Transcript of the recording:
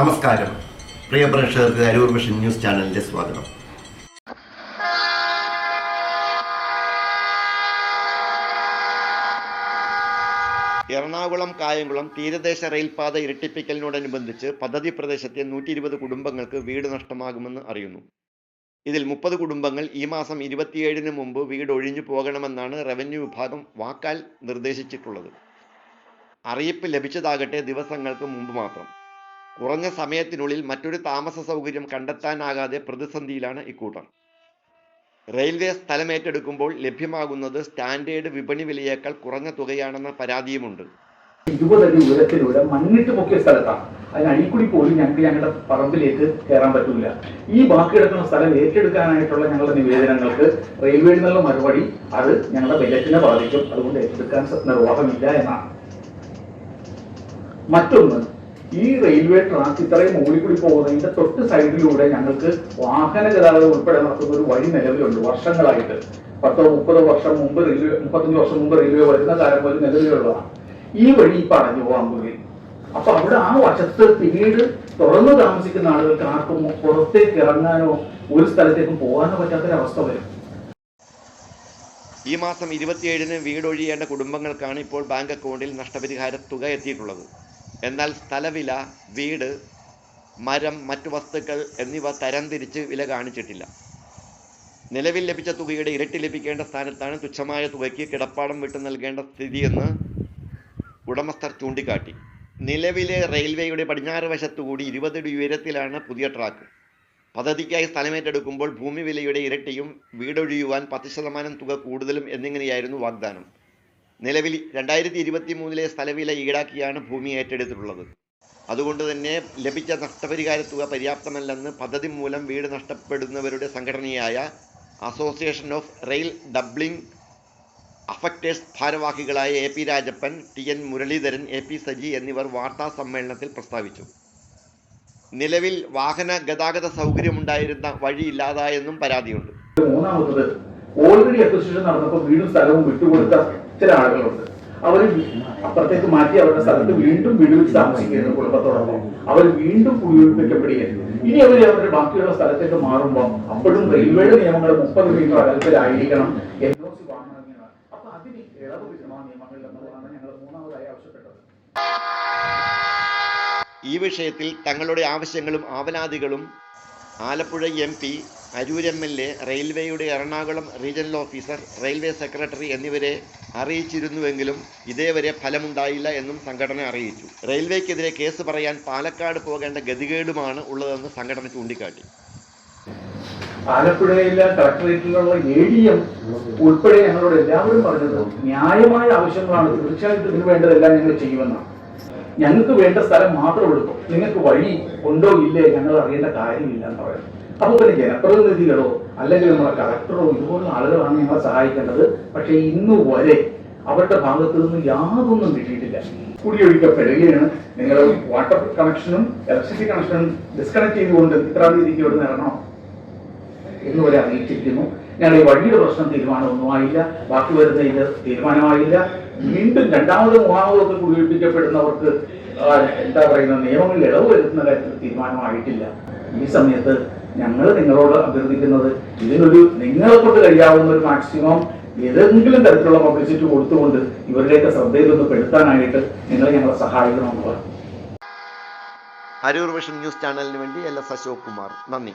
നമസ്കാരം. പ്രിയ പ്രേക്ഷകർക്ക് Aroor mission news ചാനലിന്റെ സ്വാഗതം. എറണാകുളം കായംകുളം തീരദേശ റെയിൽപാത ഇരട്ടിപ്പിക്കലിനോടനുബന്ധിച്ച് പദ്ധതി പ്രദേശത്തെ നൂറ്റി ഇരുപത് കുടുംബങ്ങൾക്ക് വീട് നഷ്ടമാകുമെന്ന് അറിയുന്നു. ഇതിൽ മുപ്പത് കുടുംബങ്ങൾ ഈ മാസം ഇരുപത്തിയേഴിന് മുമ്പ് വീട് ഒഴിഞ്ഞു പോകണമെന്നാണ് റവന്യൂ വിഭാഗം വാക്കാൽ നിർദ്ദേശിച്ചിട്ടുള്ളത്. അറിയിപ്പ് ലഭിച്ചതാകട്ടെ ദിവസങ്ങൾക്ക് മുമ്പ് മാത്രം. കുറഞ്ഞ സമയത്തിനുള്ളിൽ മറ്റൊരു താമസ സൗകര്യം കണ്ടെത്താനാകാതെ പ്രതിസന്ധിയിലാണ് ഇക്കൂട്ടർ. റെയിൽവേ സ്ഥലമേറ്റെടുക്കുമ്പോൾ ലഭ്യമാകുന്നത് സ്റ്റാൻഡേർഡ് വിപണി വിലയേക്കാൾ കുറഞ്ഞ തുകയാണെന്ന പരാതിയുമുണ്ട്. ഇരുപതടി ഉയരത്തിലൂടെ മണ്ണിട്ട് പൊക്കിയ സ്ഥലത്താണ്. അതിനടിക്കൂടി പോലും ഞങ്ങൾക്ക് ഞങ്ങളുടെ പറമ്പിലേക്ക് കയറാൻ പറ്റില്ല ഈ ബാക്കി കിടക്കുന്ന സ്ഥലം ഏറ്റെടുക്കാനായിട്ടുള്ള ഞങ്ങളുടെ നിവേദനങ്ങൾക്ക് റെയിൽവേയിൽ നിന്നുള്ള മറുപടി അത് ഞങ്ങളുടെ ബജറ്റിനെ ബാധിക്കും. അതുകൊണ്ട് ഏറ്റെടുക്കാൻ നിർവാഹമില്ല എന്നാണ്. മറ്റൊന്ന് ഈ റെയിൽവേ ട്രാക്ക് ഇത്രയും മുകളിൽ കൂടി പോകുന്നതിന്റെ തൊട്ട് സൈഡിലൂടെ ഞങ്ങൾക്ക് വാഹന ഗതാഗതം ഉൾപ്പെടെ നടത്തുന്ന ഒരു വഴി നിലവിലുണ്ട് വർഷങ്ങളായിട്ട്. പത്തോ മുപ്പതോ വർഷം മുമ്പ് റെയിൽവേ മുപ്പത്തഞ്ച് വർഷം മുമ്പ് റെയിൽവേ വരുന്ന കാലം പോലും നിലവിലുള്ളതാണ്. ഈ വഴി ഇപ്പൊ അടഞ്ഞു പോകാൻ പോയി അപ്പൊ അവിടെ ആ വശത്ത് പിന്നീട് തുറന്നു താമസിക്കുന്ന ആളുകൾക്ക് ആർക്കും പുറത്തേക്ക് ഇറങ്ങാനോ ഒരു സ്ഥലത്തേക്കും പോകാനോ പറ്റാത്തൊരവസ്ഥ വരും. ഈ മാസം ഇരുപത്തിയേഴിന് വീടൊഴിയേണ്ട കുടുംബങ്ങൾക്കാണ് ഇപ്പോൾ ബാങ്ക് അക്കൗണ്ടിൽ നഷ്ടപരിഹാര തുക എത്തിയിട്ടുള്ളത്. എന്നാൽ സ്ഥലവില വീട് മരം മറ്റു വസ്തുക്കൾ എന്നിവ തരംതിരിച്ച് വില കാണിച്ചിട്ടില്ല. നിലവിൽ ലഭിച്ച തുകയുടെ ഇരട്ടി ലഭിക്കേണ്ട സ്ഥാനത്താണ് തുച്ഛമായ തുകയ്ക്ക് കിടപ്പാടം വിട്ടു നൽകേണ്ട സ്ഥിതിയെന്ന് ഉടമസ്ഥർ ചൂണ്ടിക്കാട്ടി. നിലവിലെ റെയിൽവേയുടെ പടിഞ്ഞാറ് വശത്തുകൂടി ഇരുപതടി ഉയരത്തിലാണ് പുതിയ ട്രാക്ക്. പദ്ധതിക്കായി സ്ഥലമേറ്റെടുക്കുമ്പോൾ ഭൂമി വിലയുടെ ഇരട്ടിയും വീടൊഴിയുവാൻ പത്ത് ശതമാനം തുക കൂടുതലും എന്നിങ്ങനെയായിരുന്നു വാഗ്ദാനം. നിലവിൽ രണ്ടായിരത്തി ഇരുപത്തി മൂന്നിലെ സ്ഥലവില ഈടാക്കിയാണ് ഭൂമി ഏറ്റെടുത്തിട്ടുള്ളത്. അതുകൊണ്ട് തന്നെ ലഭിച്ച നഷ്ടപരിഹാര തുക പര്യാപ്തമല്ലെന്ന് പദ്ധതി മൂലം വീട് നഷ്ടപ്പെടുന്നവരുടെ സംഘടനയായ association of rail doubling affecters ഭാരവാഹികളായ A P Rajappan T N Muraleedharan A P Saji എന്നിവർ വാർത്താ സമ്മേളനത്തിൽ പ്രസ്താവിച്ചു. നിലവിൽ വാഹന ഗതാഗത സൗകര്യമുണ്ടായിരുന്ന വഴി ഇല്ലാതായെന്നും പരാതിയുണ്ട്. മൂന്നാമത്തത് ഓൾറെഡി അസോസിയേഷൻ നടന്നപ്പോൾ വീടും സ്ഥലവും വിട്ടുകൊടുത്ത ചില ആളുകളുണ്ട് അവർ അപ്പുറത്തേക്ക് മാറ്റി അവരുടെ സ്ഥലത്ത് വീണ്ടും വീടുകൾ താമസിക്കുന്നു കുടുംബത്തോടൊപ്പം. അവർ വീണ്ടും കുടിയൊഴിപ്പിക്കപ്പെടുകയായിരുന്നു ഇനി അവർ അവരുടെ ബാക്കിയുള്ള സ്ഥലത്തേക്ക് മാറുമ്പോൾ അപ്പോഴും റെയിൽവേയുടെ നിയമങ്ങൾ മുപ്പത് മീറ്റർ അകലത്തിലായിരിക്കണം. മൂന്നാമതായി ഈ വിഷയത്തിൽ തങ്ങളുടെ ആവശ്യങ്ങളും ആവലാതികളും Alappuzha M P Aroor M L A റെയിൽവേയുടെ Ernakulam regional officer railway secretary എന്നിവരെ അറിയിച്ചിരുന്നുവെങ്കിലും ഇതേവരെ ഫലമുണ്ടായില്ല എന്നും സംഘടന അറിയിച്ചു. റെയിൽവേക്കെതിരെ കേസ് പറയാൻ പാലക്കാട് പോകേണ്ട ഗതികേടുമാണ് ഉള്ളതെന്ന് സംഘടന ചൂണ്ടിക്കാട്ടി. ആലപ്പുഴയിലെ കളക്ടറേറ്റിലുള്ള എ ഡി എം ഉൾപ്പെടെ ഞങ്ങളോട് എല്ലാവരും പറഞ്ഞത് ന്യായമായ ആവശ്യങ്ങളാണ്. തീർച്ചയായിട്ടും ഇതിന് വേണ്ടതെല്ലാം ഞങ്ങൾ ചെയ്യുമെന്നാണ്. ഞങ്ങൾക്ക് വേണ്ട സ്ഥലം മാത്രം എടുക്കും നിങ്ങൾക്ക് വഴി ഉണ്ടോ ഇല്ലേ ഞങ്ങൾ അറിയേണ്ട കാര്യമില്ല എന്ന് പറയുന്നത് പിന്നെ ജനപ്രതിനിധികളോ അല്ലെങ്കിൽ നമ്മുടെ കളക്ടറോ ഇതുപോലുള്ള ആളുകളാണ് ഞങ്ങളെ സഹായിക്കേണ്ടത്. പക്ഷേ ഇന്ന് വരെ അവരുടെ ഭാഗത്തു നിന്ന് യാതൊന്നും കിട്ടിയിട്ടില്ല. കുടിയൊഴിക്കപ്പെടുകയാണ്. നിങ്ങൾ വാട്ടർ കണക്ഷനും ഇലക്ട്രിസിറ്റി കണക്ഷനും ഡിസ്കണക്ട് ചെയ്തുകൊണ്ട് ഇത്രാം തീയതിക്ക് ഇവിടെ നിറണോ? എന്ന് വരെ അറിയിച്ചിരിക്കുന്നു. ഞങ്ങൾ ഈ വഴിയുടെ പ്രശ്നം തീരുമാനമൊന്നും ആയില്ല ബാക്കി വരുന്ന ഇത് തീരുമാനമായില്ല. വീണ്ടും രണ്ടാമത് മൂന്നാമതൊക്കെ കുടിയൊഴിപ്പിക്കപ്പെടുന്നവർക്ക് എന്താ പറയുന്ന നിയമങ്ങളിൽ ഇളവ് വരുത്തുന്ന കാര്യത്തിൽ തീരുമാനമായിട്ടില്ല. ഈ സമയത്ത് ഞങ്ങൾ നിങ്ങളോട് അഭ്യർത്ഥിക്കുന്നത് ഇതിനൊരു നിങ്ങളെ കൊണ്ട് കഴിയാവുന്ന ഒരു മാക്സിമം ഏതെങ്കിലും തരത്തിലുള്ള പബ്ലിസിറ്റി കൊടുത്തുകൊണ്ട് ഇവരുടെയൊക്കെ ശ്രദ്ധയിലൊന്ന് പെടുത്താനായിട്ട് നിങ്ങൾ ഞങ്ങളെ സഹായിക്കണമെന്നുള്ളത് അരൂർ വിഷൻ ന്യൂസ് ചാനലിന് വേണ്ടി എൽ എസ് അശോക് കുമാർ. നന്ദി.